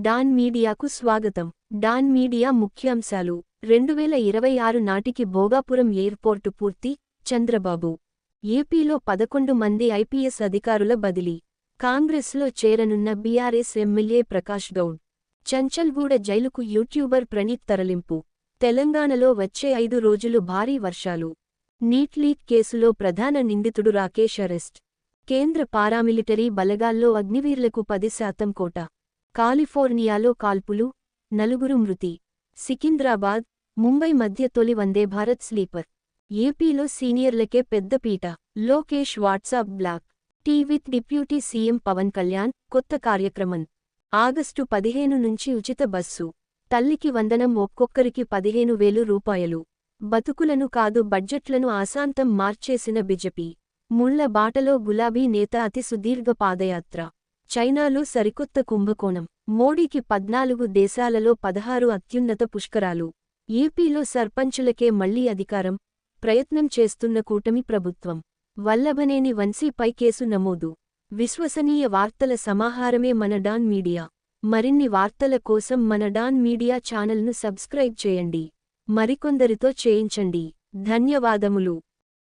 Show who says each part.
Speaker 1: Don మీడియాకు స్వాగతం. Don media ముఖ్యాంశాలు. రెండు వేల ఇరవై ఆరు నాటికి భోగాపురం ఎయిర్పోర్టు పూర్తి. చంద్రబాబు. ఏపీలో పదకొండు మంది ఐపీఎస్ అధికారుల బదిలీ. కాంగ్రెస్లో చేరనున్న బీఆర్ఎస్ ఎమ్మెల్యే ప్రకాష్ గౌడ్. చంచల్గూడ జైలుకు యూట్యూబర్ ప్రణీత్ తరలింపు. తెలంగాణలో వచ్చే ఐదు రోజులు భారీ వర్షాలు. నీట్ లీక్ కేసులో ప్రధాన నిందితుడు రాకేష్ అరెస్ట్. కేంద్ర పారామిలిటరీ బలగాల్లో అగ్నివీరులకు పది శాతం కోట. కాలిఫోర్నియాలో కాల్పులు నలుగురు మృతి. సికింద్రాబాద్ ముంబై మధ్య తొలి వందే భారత్ స్లీపర్. ఏపీలో సీనియర్లకే పెద్దపీట Lokesh WhatsApp block. Tea with deputy CM Pawan Kalyan కొత్త కార్యక్రమం. ఆగస్టు పదిహేను నుంచి ఉచిత బస్సు. తల్లికి వందనం ఒక్కొక్కరికి పదిహేను వేలు రూపాయలు. బతుకులను కాదు బడ్జెట్లను ఆశాంతం మార్చేసిన బిజెపి. ముళ్ళ బాటలో గులాబీ నేత అతి సుదీర్ఘ పాదయాత్ర. చైనాలో సరికొత్త కుంభకోణం. మోడీకి పద్నాలుగు దేశాలలో పదహారు అత్యున్నత పుష్కరాలు. ఏపీలో సర్పంచులకే మళ్ళీ అధికారం ప్రయత్నం చేస్తున్న కూటమి ప్రభుత్వం. వల్లభనేని వంశీపై కేసు నమోదు. విశ్వసనీయ వార్తల సమాహారమే మన డాన్ మీడియా. మరిన్ని వార్తల కోసం మన డాన్ మీడియా ఛానల్ను సబ్స్క్రైబ్ చేయండి. మరికొందరితో చేయించండి. ధన్యవాదములు.